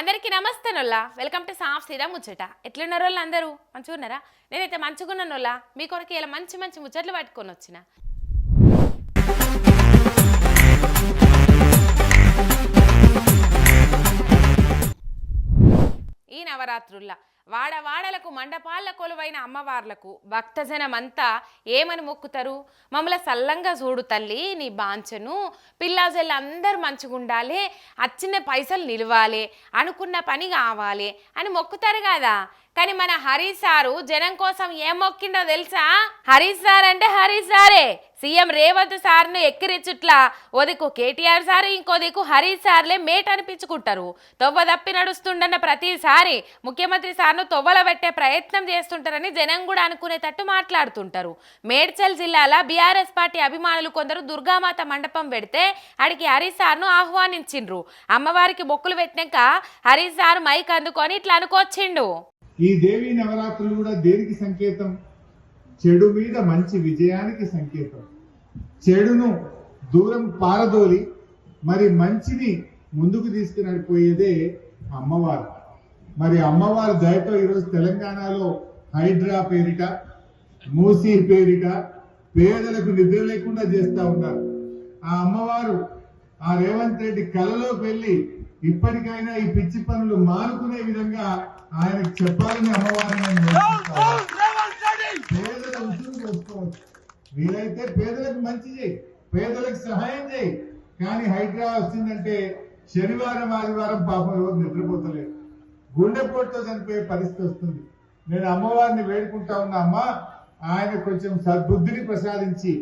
అందరికీ నమస్తే నొల్లా. Welcome to సాఫ్ సీదా ముచ్చట. ఎట్లున్నారు వాళ్ళు అందరూ మంచిగా ఉన్నారా నేనైతే మంచిగా నొల్లా. మీ కొరకు ఇలా మంచి మంచి ముచ్చట్లు పట్టుకొని వచ్చిన. ఈ నవరాత్రుల్లా. వాడవాడలకు మండపాల కొలువైన అమ్మవార్లకు భక్తజనమంతా ఏమని మొక్కుతారు? మమ్మల సల్లంగా చూడు తల్లి నీ బాంచను పిల్లాజల్లు అందరు మంచిగుండాలి అచ్చిన పైసలు నిలవాలి అనుకున్న పని కావాలి అని మొక్కుతారు కదా. కానీ మన హరీష్ సారు జనం కోసం ఏం మొక్కిండో తెలుసా? హరీష్ సార్ అంటే హరీష్ సారే. సీఎం రేవంత్ సార్ను ఎక్కిరిచుట్లా ఓదికు కేటీఆర్ సార్ ఇంకో దిక్కు హరీష్ సార్లే మేట అనిపించుకుంటారు. తొవ్వ తప్పి నడుస్తుండన్న ప్రతిసారి ముఖ్యమంత్రి సార్ను తొవ్వల పెట్టే ప్రయత్నం చేస్తుంటారని జనం కూడా అనుకునేటట్టు మాట్లాడుతుంటారు. మేడ్చల్ జిల్లాల బీఆర్ఎస్ పార్టీ అభిమానులు కొందరు దుర్గామాత మండపం పెడితే ఆడికి హరీష్ సార్ను ఆహ్వానించిండ్రు. అమ్మవారికి బొక్కులు పెట్టినాక హరీష్ సార్ మైక్ అందుకొని ఇట్లా అనుకొచ్చిండు. ఈ దేవి నవరాత్రులు కూడా దేనికి సంకేతం? చెడు మీద మంచి విజయానికి సంకేతం. చెడును దూరం పారదోలి మరి మంచిని ముందుకు తీసుకునడిపోయేదే అమ్మవారు. మరి అమ్మవారి దయతో ఈరోజు తెలంగాణలో హైడ్రా పేరిట మూసీ పేరిట పేదలకు నిద్ర లేకుండా చేస్తూ ఉన్నారు. ఆ అమ్మవారు ఆ రేవంత్ రెడ్డి కలలోకి వెళ్ళి ఇప్పటికైనా ఈ పిచ్చి పనులు మానుకునే విధంగా ఆయనకు చెప్పాలని అమ్మవారిని. పేదల ఉసురు చేసుకోవచ్చు. వీలైతే పేదలకు మంచి చేయి పేదలకు సహాయం చేయి. కానీ హైడ్రా వచ్చిందంటే శనివారం ఆదివారం పాపం ఎవరు నిద్రపోతలేరు గుండెపోటుతో చనిపోయే పరిస్థితి వస్తుంది. నేను అమ్మవారిని వేడుకుంటా ఉన్నా అమ్మ ఆయన కొంచెం సద్బుద్ధిని ప్రసాదించి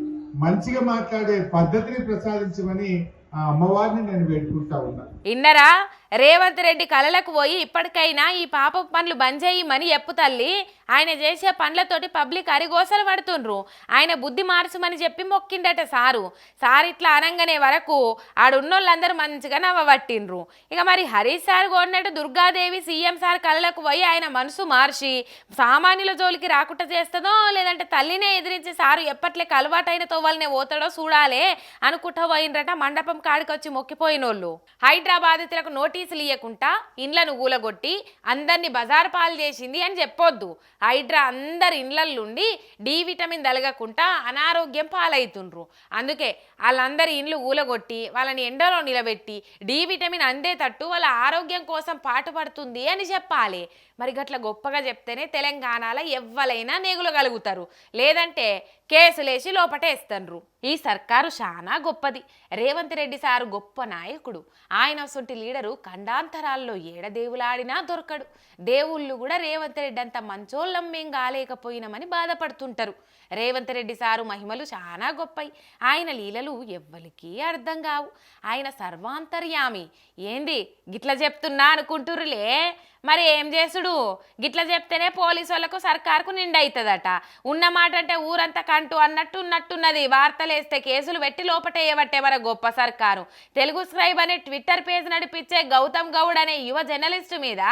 మంచిగా మాట్లాడే పద్ధతిని ప్రసాదించమని ఆ అమ్మవారిని నేను వేడుకుంటా ఉన్నా ఇన్నరా రేవంత్ రెడ్డి కలలకు పోయి ఇప్పటికైనా ఈ పాప పనులు బంద్ చేయమని ఎప్పు తల్లి. ఆయన చేసే పనులతోటి పబ్లిక్ అరిగోసలు పడుతుండ్రు. ఆయన బుద్ధి మార్చమని చెప్పి మొక్కిండట సారు. సార్ ఇట్లా అనగానే వరకు ఆడున్నోళ్ళందరూ మంచిగా నవ్వబట్టిండ్రు. ఇక మరి హరీష్ సార్ కోరినట్టు దుర్గాదేవి సీఎం సార్ కలలకు పోయి ఆయన మనసు మార్చి సామాన్యుల జోలికి రాకుండా చేస్తుందో లేదంటే తల్లినే ఎదిరించి సారు ఎప్పట్లేక అలవాటైన తోవాలనే పోతాడో చూడాలే అనుకుంటా పోయినరట. మండపం కాడికి వచ్చి మొక్కిపోయినోళ్ళు హైదరాబాదితులకు నోటీసులు ఇవ్వకుండా ఇండ్లను ఊలగొట్టి అందరినీ బజార్ పాలు చేసింది అని చెప్పొద్దు. హైడ్రా అందరి ఇండ్లల్లుండి డి విటమిన్ తలగకుండా అనారోగ్యం పాలవుతుండ్రు అందుకే వాళ్ళందరి ఇండ్లు ఊలగొట్టి వాళ్ళని ఎండలో నిలబెట్టి డి విటమిన్ అందేటట్టు వాళ్ళ ఆరోగ్యం కోసం పాటుపడుతుంది అని చెప్పాలి. మరి గట్ల గొప్పగా చెప్తేనే తెలంగాణలో ఎవ్వలైనా నేగులగలుగుతారు లేదంటే కేసులేసి లోపటేస్తుండ్రు ఈ సర్కారు చాలా గొప్పది. రేవంత్ రెడ్డి సారు గొప్ప నాయకుడు. ఆయన సొంటి లీడరు ఖండాంతరాల్లో ఏడదేవులాడినా దొరకడు. దేవుళ్ళు కూడా రేవంత్ రెడ్డి అంత మంచోళ్ళం మేం కాలేకపోయినామని బాధపడుతుంటారు. రేవంత్ రెడ్డి సారు మహిమలు చాలా గొప్పయి. ఆయన లీలలు ఎవ్వరికీ అర్థం కావు. ఆయన సర్వాంతర్యామి. ఏంది? గిట్ల చెప్తున్నా అనుకుంటురులే మరి ఏం చేసుడు? గిట్ల చెప్తేనే పోలీసు వాళ్ళకు సర్కార్కు నిండైతుందట ఉన్న మాట అంటే ఊరంతా కంటూ అన్నట్టు ఉన్నట్టున్నది వార్తలు వేస్తే కేసులు పెట్టి లోపటేయబట్టే మన గొప్ప సర్కారు. తెలుగు స్క్రైబ్ అనే ట్విట్టర్ పేజ్ నడిపించే గౌతమ్ గౌడ్ అనే యువ జర్నలిస్టు మీద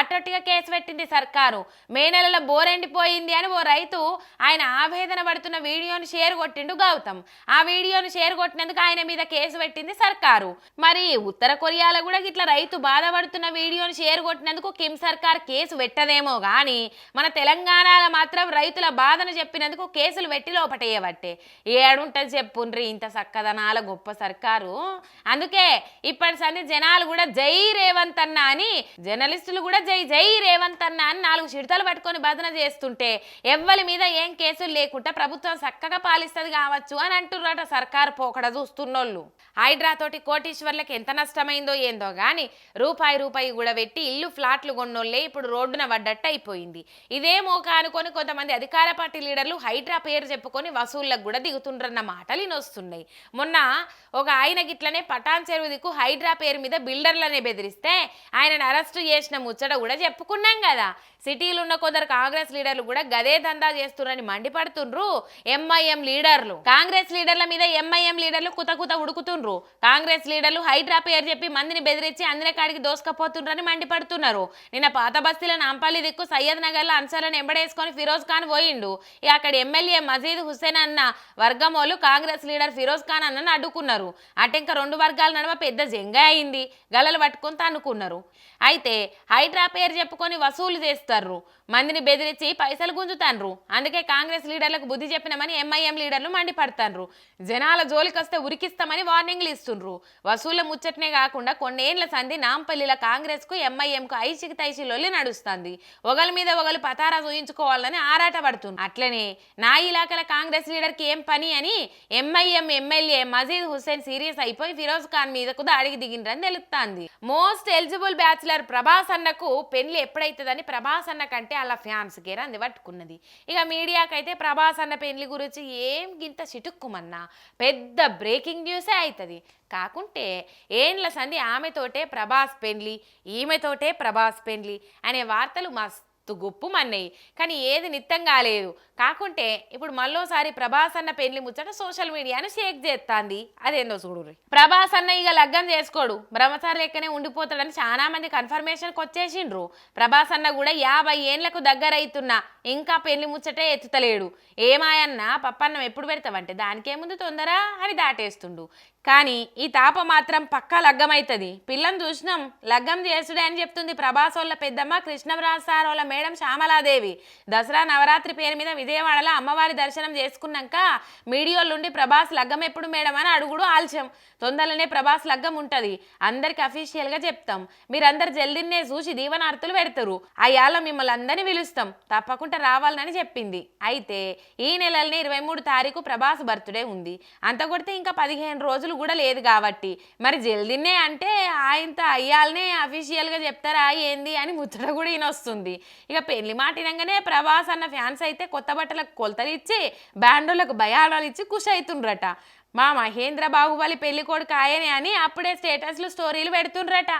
అట్టట్టుగా కేసు పెట్టింది సర్కారు. మే నెలలో బోరెండిపోయింది అని ఓ రైతు ఆయన ఆవేదన పడుతున్న వీడియోను షేర్ కొట్టిండు గౌతమ్. ఆ వీడియోను షేర్ కొట్టినందుకు ఆయన మీద కేసు పెట్టింది సర్కారు. మరి ఉత్తర కొరియాలో కూడా ఇట్లా రైతు బాధపడుతున్న వీడియోని షేర్ కొట్టినందుకు కిమ్ సర్కార్ కేసు పెట్టదేమో కానీ మన తెలంగాణలో మాత్రం రైతుల బాధను చెప్పినందుకు కేసులు పెట్టి లోపటయ్యేవట్టే ఏడుంటుంది చెప్పుండ్రి ఇంత చక్కదనాల గొప్ప సర్కారు. అందుకే ఇప్పటి సంది జనాలు కూడా జై రేవంత్ అన్న అని జర్నలిస్టులు కూడా జై జై రేవంత్ అన్న అని నాలుగు చిడతలు పట్టుకొని బాధన చేస్తుంటే ఎవ్వరి మీద ఏం కేసులు లేకుండా ప్రభుత్వం చక్కగా పాలిస్తుంది కావచ్చు అని అంటున్నారట సర్కారు పోకడ చూస్తున్నోళ్ళు. హైడ్రా తోటి కోటీశ్వర్లకు ఎంత నష్టమైందో ఏందో కానీ రూపాయి రూపాయి కూడా పెట్టి ఇల్లు ఫ్లాట్ ఫ్లాట్లు కొన్నోళ్ళే ఇప్పుడు రోడ్డున పడ్డట్టు అయిపోయింది. ఇదే కానుకొని అనుకొని కొంతమంది అధికార పార్టీ లీడర్లు హైడ్రా పేరు చెప్పుకొని వసూళ్ళకు కూడా దిగుతుండ్రన్న మాటలు ఇనొస్తున్నాయి మొన్న ఒక ఆయన గిట్లనే పటాన్ చెరువు దిక్కు హైడ్రా పేరు మీద బిల్డర్లనే బెదిరిస్తే ఆయనను అరెస్ట్ చేసిన ముచ్చట కూడా చెప్పుకున్నాం కదా. సిటీలు ఉన్న కొందరు కాంగ్రెస్ లీడర్లు కూడా గదే దందా చేస్తున్నారని మండిపడుతుండ్రు ఎంఐఎం లీడర్లు. కాంగ్రెస్ లీడర్ల మీద ఎంఐఎం లీడర్లు కుత కుత ఉడుకుతుండ్రు. కాంగ్రెస్ లీడర్లు హైడ్రా పేరు చెప్పి మందిని బెదిరించి అందరి కాడికి దోసుకపోతుండ్రని మండిపడుతున్నారు. నిన్న పాత బస్తీల నాంపల్లి దిక్కు సయ్యద్ నగర్లో అంశాలను ఎంబడేసుకొని ఫిరోజ్ ఖాన్ పోయిండు. ఇక అక్కడ ఎమ్మెల్యే మజీద్ హుస్సేన్ అన్న వర్గమోలు కాంగ్రెస్ లీడర్ ఫిరోజ్ ఖాన్ అన్నను అడ్డుకున్నారు. అటు ఇంకా రెండు వర్గాల నడుమ పెద్ద జంగా అయింది. గలలు పట్టుకొని తన్నుకున్నారు అయితే హైడ్రా పేరు చెప్పుకొని వసూలు చేస్తారు. మందిని బెదిరించి పైసలు గుంజుతాన్రు. అందుకే కాంగ్రెస్ లీడర్లకు బుద్ధి చెప్పినామని ఎంఐఎం లీడర్లు మండిపడతాన్రు. జనాల జోలికొస్తే ఉరికిస్తామని వార్నింగ్లు ఇస్తుండ్రు. వసూళ్ళ ముచ్చటనే కాకుండా కొన్నేళ్ళ సంధి నాంపల్లిల కాంగ్రెస్కు ఎంఐఎంకు ఐ తైషి లొల్లి నడుస్తుంది. ఒకల మీద ఒకరు పతారా చూయించుకోవాలని ఆరాటపడుతుంది అట్లనే నా ఇలాకల కాంగ్రెస్ లీడర్కి ఏం పని అని MIM MLA Majid Hussain serious అయిపోయి ఫిరోజ్ ఖాన్ మీదకు దాడికి దిగిండ్రని తెలుస్తుంది మోస్ట్ ఎలిజిబుల్ బ్యాచులర్ ప్రభాస్ అన్నకు పెళ్ళి ఎప్పుడైతుందని ప్రభాస్ అన్న కంటే అలా ఫ్యాన్స్ కేర్ అంది పట్టుకున్నది ఇక మీడియాకైతే ప్రభాస్ అన్న పెళ్ళి గురించి ఏం గింత చిటుక్కుమన్నా. పెద్ద బ్రేకింగ్ న్యూసే అవుతుంది కాకుంటే ఏండ్ల సంధి ఆమెతోటే ప్రభాస్ పెండ్లి ఈమెతోటే ప్రభాస్ పెండ్లి అనే వార్తలు మస్తు గుప్పుమన్నాయి కానీ ఏది నిత్యం కాలేదు. కాకుంటే ఇప్పుడు మళ్ళోసారి ప్రభాస్ అన్న పెళ్ళి ముచ్చట సోషల్ మీడియాను షేక్ చేస్తాంది అదేందో చూడు ప్రభాస్ అన్న ఇక లగ్గం చేసుకోడు. బ్రహ్మచారి లెక్కనే ఉండిపోతాడని చాలా మంది కన్ఫర్మేషన్కి వచ్చేసిండ్రు. ప్రభాస్ అన్న కూడా యాభై ఏండ్లకు దగ్గర అవుతున్నా ఇంకా పెళ్ళి ముచ్చటే ఎత్తుతలేడు. ఏమాయన్నా పప్పన్నం ఎప్పుడు పెడతావంటే దానికేముందు తొందర అని దాటేస్తుండు. కానీ ఈ తాప మాత్రం పక్కా లగ్గమవుతుంది పిల్లని చూసినాం లగ్గం చేసుడే అని చెప్తుంది ప్రభాస్ వాళ్ళ పెద్దమ్మ కృష్ణరాజు సార్ వాళ్ళ మేడం శ్యామలాదేవి. దసరా నవరాత్రి పేరు మీద విజయవాడలో అమ్మవారి దర్శనం చేసుకున్నాక మీడియోలుండి ప్రభాస్ లగ్గం ఎప్పుడు మేడం అని అడుగుడు ఆల్చం తొందరలోనే ప్రభాస్ లగ్గం ఉంటుంది. అందరికి అఫీషియల్గా చెప్తాం. మీరందరు జల్దిన్నే చూసి దీవనార్థులు పెడతారు. అయ్యాల మిమ్మల్ని అందరినీ పిలుస్తాం. తప్పకుండా రావాలని చెప్పింది. అయితే ఈ నెలలోనే ఇరవై మూడు తారీఖు ప్రభాస్ బర్త్డే ఉంది. అంత కొడితే ఇంకా పదిహేను రోజులు కూడా లేదు కాబట్టి. మరి జల్దిన్నే అంటే ఆయనతో అయ్యాలనే అఫీషియల్గా చెప్తారా ఏంది అని ముచ్చట కూడా ఈయన వస్తుంది ఇక పెళ్ళి మాటినంగానే ప్రభాస్ అన్న ఫ్యాన్స్ అయితే కొత్త బట్టలకు కొలతలు ఇచ్చి బ్యాండోలకు భయాడాలు ఇచ్చి ఖుషి అవుతుండ్రట మా మహేంద్ర బాహుబలి పెళ్ళి కొడుకు ఆయనే అని అప్పుడే స్టేటస్లు స్టోరీలు పెడుతుండ్రట.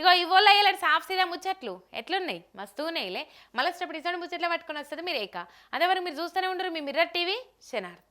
ఇగో ఇవోళ్ళ ఇలాంటి సాఫ్ సీదా ముచ్చట్లు ఎట్లున్నాయి? మస్తు ఉన్నాయిలే. మళ్ళీ ఇష్టపడి ఇష్టం ముచ్చట్లు పట్టుకొని వస్తుంది మీరు ఏక అదే మరి మీరు చూస్తూనే ఉండరు మీ మిర్రర్ టీవీ శనార్థి